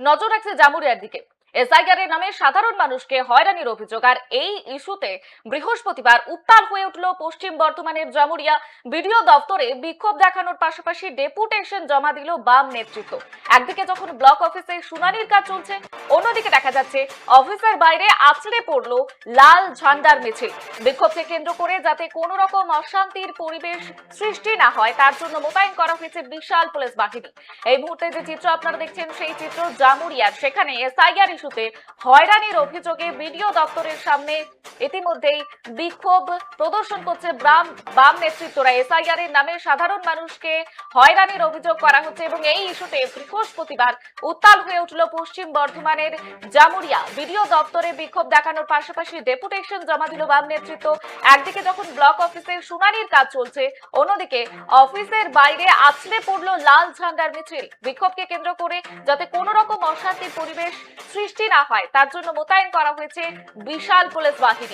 নজর রাখছে জামুরিয়ার দিকে। এসআইআর এর নামে সাধারণ মানুষকে হয়রানির অভিযোগ। আর এই ইস্যুতে বৃহস্পতিবার উত্তাল হয়ে উঠল পশ্চিম বর্ধমানের জামুরিয়া। বিডিও দপ্তরে বিক্ষোভ দেখানোর পাশাপাশি ডেপুটেশন জমা দিল বাম নেতৃত্ব। একদিকে যখন ব্লক অফিসে শুনানির কাজ চলছে, অন্যদিকে দেখা যাচ্ছে অফিসের বাইরে আছড়ে পড়ল লাল ঝান্ডার মিছিল। বিক্ষোভকে কেন্দ্র করে যাতে কোনো রকম অশান্তির পরিবেশ সৃষ্টি না হয়, তার জন্য মোতায়েন করা হয়েছে বিশাল পুলিশ বাহিনী। এই মুহূর্তে যে চিত্র আপনারা দেখছেন, সেই চিত্র জামুরিয়ার। সেখানে এসআইআর ইস্যুতে হয়রানির অভিযোগে বিডিও দপ্তরের সামনে ইতিমধ্যেই বিক্ষোভ প্রদর্শন করছে বাম বাম নেতৃত্বরা। এসআইআর এর নামে সাধারণ মানুষকে হয়রানির অভিযোগ করা হচ্ছে এবং এই ইস্যুতে বৃহস্পতিবার উত্তাল হয়ে উঠল পশ্চিম বর্ধমানের জামুরিয়া। বিডিও দপ্তরে বিক্ষোভ দেখানোর পাশাপাশি ডেপুটেশন জমা দিল বাম নেতৃত্ব। একদিকে যখন ব্লক অফিসের শুনানির কাজ চলছে, অন্যদিকে অফিসের বাইরে আছড়ে পড়ল লাল ঝান্ডার মিছিল। বিক্ষোভকে কেন্দ্র করে যাতে কোনো রকম অশান্তির পরিবেশ সৃষ্টি না হয়, তার জন্য মোতায়েন করা হয়েছে বিশাল পুলিশ বাহিনী।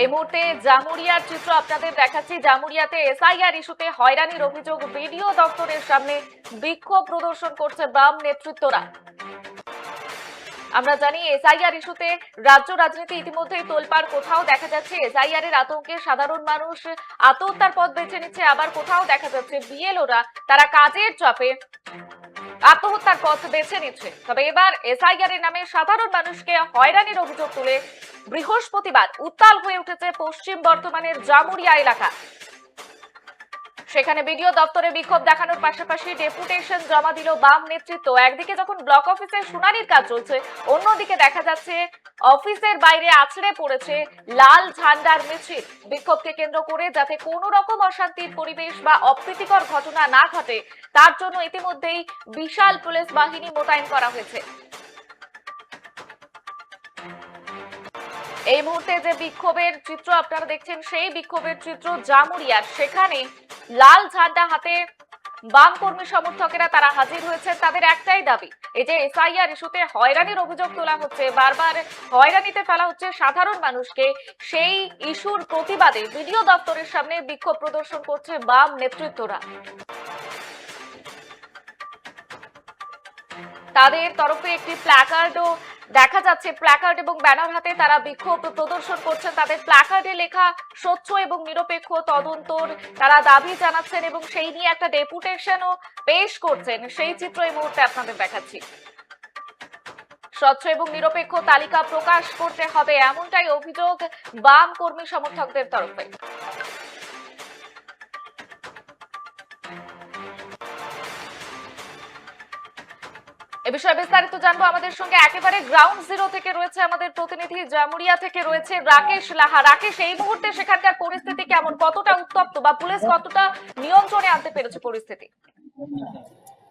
এই মুহূর্তে জামুরিয়ার চিত্র আপনাদের দেখাচ্ছি। জামুরিয়াতে এসআইআর ইস্যুতে হয়রানির অভিযোগ। বিডিও দপ্তরের সামনে বিক্ষোভ প্রদর্শন করছে বাম নেতৃত্বরা। আমরা জানি এসআইআর ইস্যুতে রাজ্য রাজনীতি ইতিমধ্যেই তোলপাড়। কোথাও দেখা যাচ্ছে এসআইআর এর আতঙ্কে সাধারণ মানুষ আত্মহত্যার পথ বেছে নিচ্ছে। আবার কোথাও দেখা যাচ্ছে বিএলওরা তারা কাজের চাপে আত্মহত্যার পথ বেছে নিচ্ছে। তবে এবার এসআইআর এর নামে সাধারণ মানুষকে হয়রানির অভিযোগ তুলে বৃহস্পতিবার। উত্তাল হয়ে উঠেছে পশ্চিম বর্ধমানের জামুরিয়া এলাকা। সেখানে বিডিও দপ্তরে বিক্ষোভ দেখানোর পাশাপাশি ডেপুটেশন জমা দিল বাম নেতৃত্ব। একদিকে যখন ব্লক অফিসে শুনানির কাজ চলছে, অন্যদিকে দেখা যাচ্ছে অফিসের বাইরে আছড়ে পড়েছে লাল ঝান্ডার মিছিল। বিক্ষোভকে কেন্দ্র করে যাতে কোনো রকম অশান্তির পরিবেশ বা অপ্রীতিকর ঘটনা না ঘটে, তার জন্য ইতিমধ্যেই বিশাল পুলিশ বাহিনী মোতায়েন করা হয়েছে। এই মুহূর্তে যে বিক্ষোভের চিত্র আপনারা দেখছেন, সেই বিক্ষোভের চিত্র জামুরিয়ার। সেখানে লাল ঝান্ডা হাতে বাম কর্মী সমর্থকেরা তারা হাজির হয়েছে তাদের একটাই দাবি, এই যে এসআইআর ইস্যুতে হয়রানির অভিযোগ তোলা হচ্ছে, বারবার হয়রানিতে ফেলা হচ্ছে সাধারণ মানুষকে, সেই ইস্যুর প্রতিবাদে বিডিও দপ্তরের সামনে বিক্ষোভ প্রদর্শন করছে বাম নেতৃত্বরা। তাদের তরফে একটি প্ল্যাকার্ডও দেখা যাচ্ছে প্ল্যাকার্ড এবং ব্যানার হাতে তারা বিক্ষোভ প্রদর্শন করছেন। তাদের প্ল্যাকার্ডে লেখা, স্বচ্ছ এবং নিরপেক্ষ তদন্তর তারা দাবি জানাচ্ছেন এবং সেই নিয়ে একটা ডেপুটেশনও পেশ করছেন। সেই চিত্র এই মুহূর্তে আপনাদের দেখাচ্ছি। স্বচ্ছ এবং নিরপেক্ষ তালিকা প্রকাশ করতে হবে এমনটাই অভিযোগ বাম কর্মী সমর্থকদের তরফে। বিষয়ে বিস্তারিত জানব আমাদের সঙ্গে একেবারে গ্রাউন্ড জিরো থেকে রয়েছে আমাদের প্রতিনিধি জামুরিয়া থেকে রয়েছে রাকেশ লাহা। রাকেশ, এই মুহূর্তে সেখানকার পরিস্থিতি কেমন? কতটা উত্তপ্ত বা পুলিশ কতটা নিয়ন্ত্রণে আনতে পেরেছে পরিস্থিতি?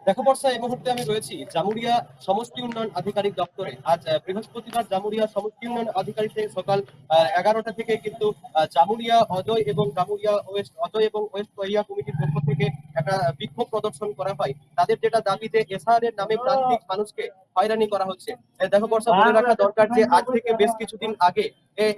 দেখো বর্ষা এই মুহূর্তে আমি রয়েছি জামুরিয়া সমষ্টি উন্নয়ন আধিকারিক দপ্তরে। আজ বৃহস্পতিবার জামুরিয়া সমষ্টি উন্নয়ন আধিকারিকের সকাল আহ, এগারোটা থেকে কিন্তু জামুরিয়া অজয় এবং জামুরিয়া ওয়েস্ট অজয় এবং ওয়েস্ট এরিয়া কমিটির পক্ষ থেকে একটা বিক্ষোভ প্রদর্শন করা হয়। তাদের যেটা দাবি যে এসআর এর নামে প্রান্তিক মানুষকে হয়রানি করা হচ্ছে। দেখো বর্ষা বলে রাখা দরকার যে আজ থেকে বেশ কিছুদিন আগে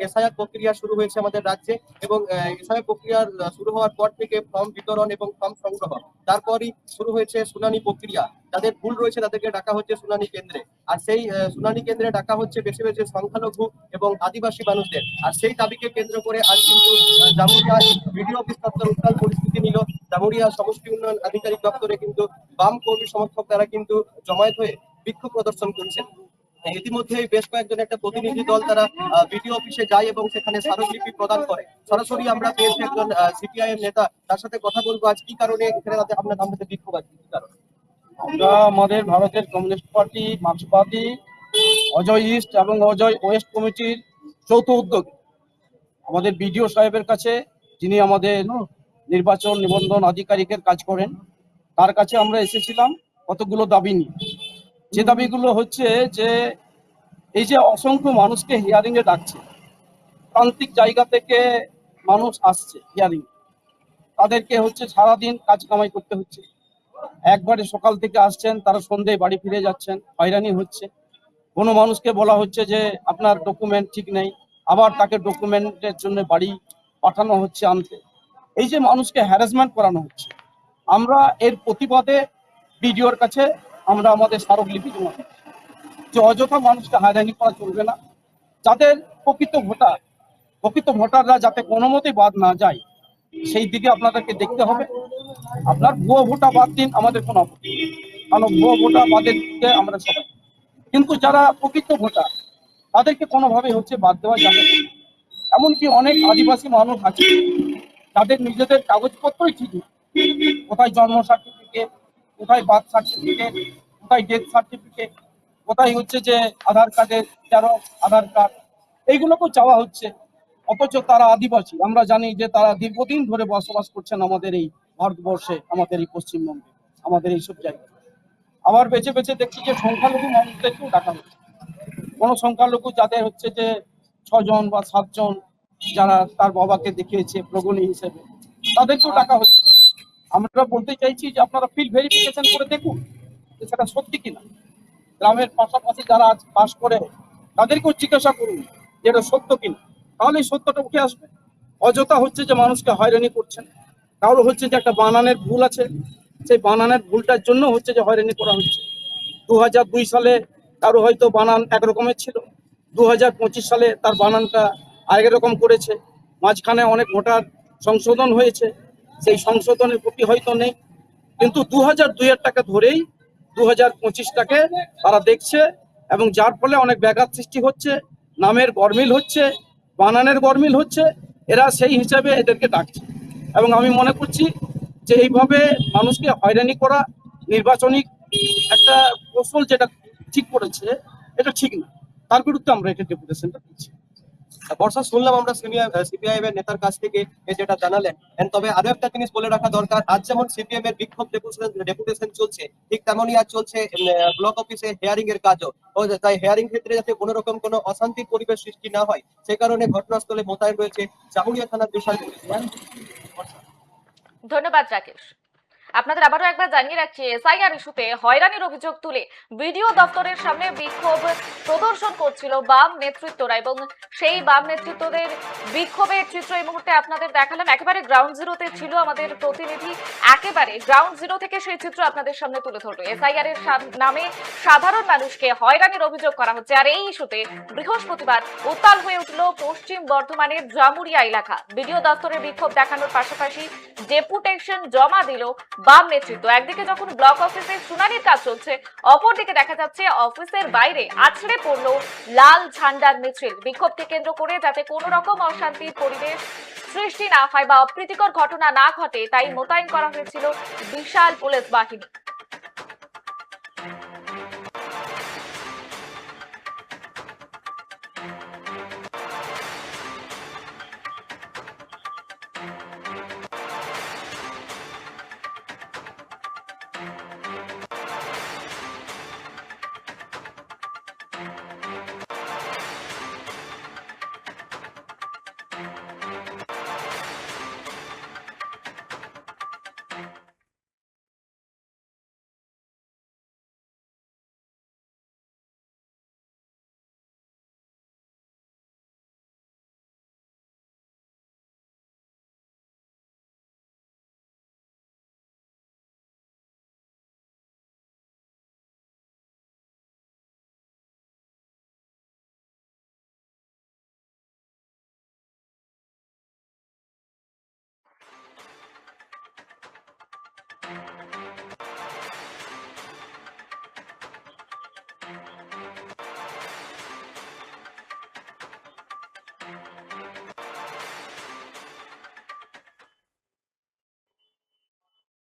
এসআইআর প্রক্রিয়া শুরু হয়েছে আমাদের রাজ্যে এবং এসআইআর প্রক্রিয়া শুরু হওয়ার পর থেকে ফর্ম বিতরণ এবং ফর্ম সংগ্রহ তারপরই শুরু হয়েছে শুনানি প্রক্রিয়া। যাদের ভুল রয়েছে তাদেরকে ডাকা হচ্ছে শুনানি কেন্দ্রে। আর সেই শুনানি কেন্দ্রে ডাকা হচ্ছে বেশি বেশি সংখ্যালঘু এবং আদিবাসী মানুষদের। আর সেই দাবিকে কেন্দ্র করে আজ কিন্তু জামুরিয়া ভিডিও অফিস দপ্তর উত্তাল পরিস্থিতি নিল। জামুরিয়া সমষ্টি উন্নয়ন আধিকারিক দপ্তরে কিন্তু বাম কর্মী সমর্থক তারা কিন্তু জমায়েত হয়ে বিক্ষোভ প্রদর্শন করছেন। ইতিমধ্যে বেশ কয়েকজন একটা প্রতিনিধি দল তারা বিডিও অফিসে যায় এবং সেখানে স্মারকলিপি প্রদান করে। সরাসরি আমরা পেয়েছি একজন সিপিআইএম নেতা। তার সাথে কথা বলব আজ কি কারণে এখানে আপনার আমাদের বিক্ষোভ আছে কি কারণে? আমরা আমাদের ভারতের কমিউনিস্ট পার্টি মার্ক্সবাদী অজয় ইস্ট এবং অজয় ওয়েস্ট কমিটির যৌথ উদ্যোগ আমাদের বিডিও সাহেবের কাছে, যিনি আমাদের নির্বাচন নিবন্ধন আধিকারিকের কাজ করেন, তার কাছে আমরা এসেছিলাম কতগুলো দাবি নিয়ে। যে দাবিগুলো হচ্ছে যে এই যে অসংখ্য মানুষকে হিয়ারিং এ ডাকছে, প্রান্তিক জায়গা থেকে মানুষ আসছে হিয়ারিং তাদেরকে হচ্ছে সারাদিন কাজ কামাই করতে হচ্ছে। একবারে সকাল থেকে আসছেন, তারা সন্ধ্যায় বাড়ি ফিরে যাচ্ছেন, হয়রানি হচ্ছে। কোনো মানুষকে বলা হচ্ছে যে আপনার ডকুমেন্ট ঠিক নেই, আবার তাকে ডকুমেন্টের জন্য বাড়ি পাঠানো হচ্ছে আনতে। এই যে মানুষকে হ্যারাসমেন্ট করানো হচ্ছে, আমরা এর প্রতিবাদে বিডিওর কাছে আমরা আমাদের স্মারকলিপি জমা যে অযথা মানুষকে হয়রানি করা চলবে না। যাদের প্রকৃত ভোটার, প্রকৃত ভোটাররা যাতে কোনো মতেই বাদ না যায়, সেই দিকে আপনাদেরকে দেখতে হবে। আপনার ভুয়ো ভোটা বাদ দিন, আমাদের কোনো আপত্তি কারণ ভুয়ো ভোটা বাদের দিকে আমরা সবাই। কিন্তু যারা প্রকৃত ভোটার, তাদেরকে কোনোভাবে হচ্ছে বাদ দেওয়া যাবে। এমনকি অনেক আদিবাসী মানুষ আছে তাদের নিজেদের কাগজপত্রই ঠিক নেই কোথায় জন্ম সার্টিফিকেট কোথায় বার্থ সার্টিফিকেট কোথায় ডেথ সার্টিফিকেট কোথায় হচ্ছে যে আধার কার্ডের তেরো আধার কার্ড, এইগুলোকেও চাওয়া হচ্ছে। অথচ তারা আদিবাসী। আমরা জানি যে তারা দীর্ঘদিন ধরে বসবাস করছেন আমাদের এই ভারতবর্ষে, আমাদের এই পশ্চিমবঙ্গে, আমাদের এইসব জায়গায়। আবার বেছে বেছে দেখছি যে সংখ্যালঘু মানুষদেরকেও ডাকা হচ্ছে। কোনো সংখ্যালঘু যাদের হচ্ছে যে ছজন বা সাতজন যারা তার বাবাকে দেখিয়েছে, প্রগণী হিসেবে, তাদেরকেও ডাকা হচ্ছে। আমরা বলতে চাইছি যে আপনারা ফিল্ড ভেরিফিকেশন করে দেখুন যে সেটা সত্যি কিনা। গ্রামের পাশাপাশি যারা আজ বাস করে, তাদেরকেও জিজ্ঞাসা করুন যে এটা সত্য কিনা। তাহলে সত্যটা উঠে আসবে। অযথা হচ্ছে যে মানুষকে হয়রানি করছেন। তাহলে হচ্ছে যে একটা বানানের ভুল আছে, সেই বানানের ভুলটার জন্য হচ্ছে যে হয়রানি করা হচ্ছে। দু দুই সালে কারও হয়তো বানান একরকমের ছিল দু হাজার পঁচিশ সালে তার বানানটা আরেক রকম করেছে। মাঝখানে অনেক ভোটার সংশোধন হয়েছে, সেই সংশোধনের প্রতি হয়তো নেই। কিন্তু দু হাজার দুইয়ের টাকা ধরেই দু হাজার পঁচিশটাকে তারা দেখছে এবং যার ফলে অনেক ব্যাঘাত সৃষ্টি হচ্ছে, নামের গরমিল হচ্ছে, বানানের গরমিল হচ্ছে, এরা সেই হিসাবে এদেরকে ডাকছে। এবং আমি মনে করছি যে এইভাবে মানুষকে হয়রানি করা নির্বাচনী একটা কৌশল যেটা ঠিক করেছে, এটা ঠিক না। তার বিরুদ্ধে আমরা এটা ডেপুটেশনটা দিচ্ছি বর্ষা শুনলাম আমরা সিপিআইএম এর নেতার কাছ থেকে যেটা জানালেন। তবে আরও একটা জিনিস বলে রাখা দরকার, আজ যেমন সিপিএম এর বিক্ষোভ ডেপুটেশন চলছে, ঠিক তেমনই আজ চলছে ব্লক অফিসে হেয়ারিং এর কাজও তাই হেয়ারিং ক্ষেত্রে যাতে কোনো রকম কোনো অশান্তির পরিবেশ সৃষ্টি না হয়, সে কারণে ঘটনাস্থলে মোতায়েন রয়েছে জামুরিয়া থানার বিশাল ধন্যবাদ রাকেশ। আপনাদের আবারও একবার জানিয়ে রাখছি এসআইআর ইস্যুতে হয়রানির অভিযোগ তুলে বিডিও দপ্তরের সামনে বিক্ষোভ প্রদর্শন করছিল বাম নেতৃত্বরা এবং সেই বাম নেতৃত্বদের বিক্ষোভের চিত্র এই মুহূর্তে আপনাদের দেখালাম। একেবারে গ্রাউন্ড জিরোতে ছিল আমাদের প্রতিনিধি, একেবারে গ্রাউন্ড জিরো থেকে সেই চিত্র আপনাদের সামনে তুলে ধরলো। এসআইআর এর নামে সাধারণ মানুষকে হয়রানির অভিযোগ করা হচ্ছে আর এই ইস্যুতে বৃহস্পতিবার উত্তাল হয়ে উঠল পশ্চিম বর্ধমানের জামুরিয়া এলাকা। বিডিও দপ্তরের বিক্ষোভ দেখানোর পাশাপাশি ডেপুটেশন জমা দিল বাম নেতৃত্ব। একদিকে যখন ব্লক অফিসে শুনানির কাজ চলছে, অপরদিকে দেখা যাচ্ছে অফিসের বাইরে আছড়ে পড়ল লাল ঝান্ডার মিছিল। বিক্ষোভকে কেন্দ্র করে যাতে কোনো রকম অশান্তির পরিবেশ সৃষ্টি না হয় বা অপ্রীতিকর ঘটনা না ঘটে, তাই মোতায়েন করা হয়েছিল বিশাল পুলিশ বাহিনী।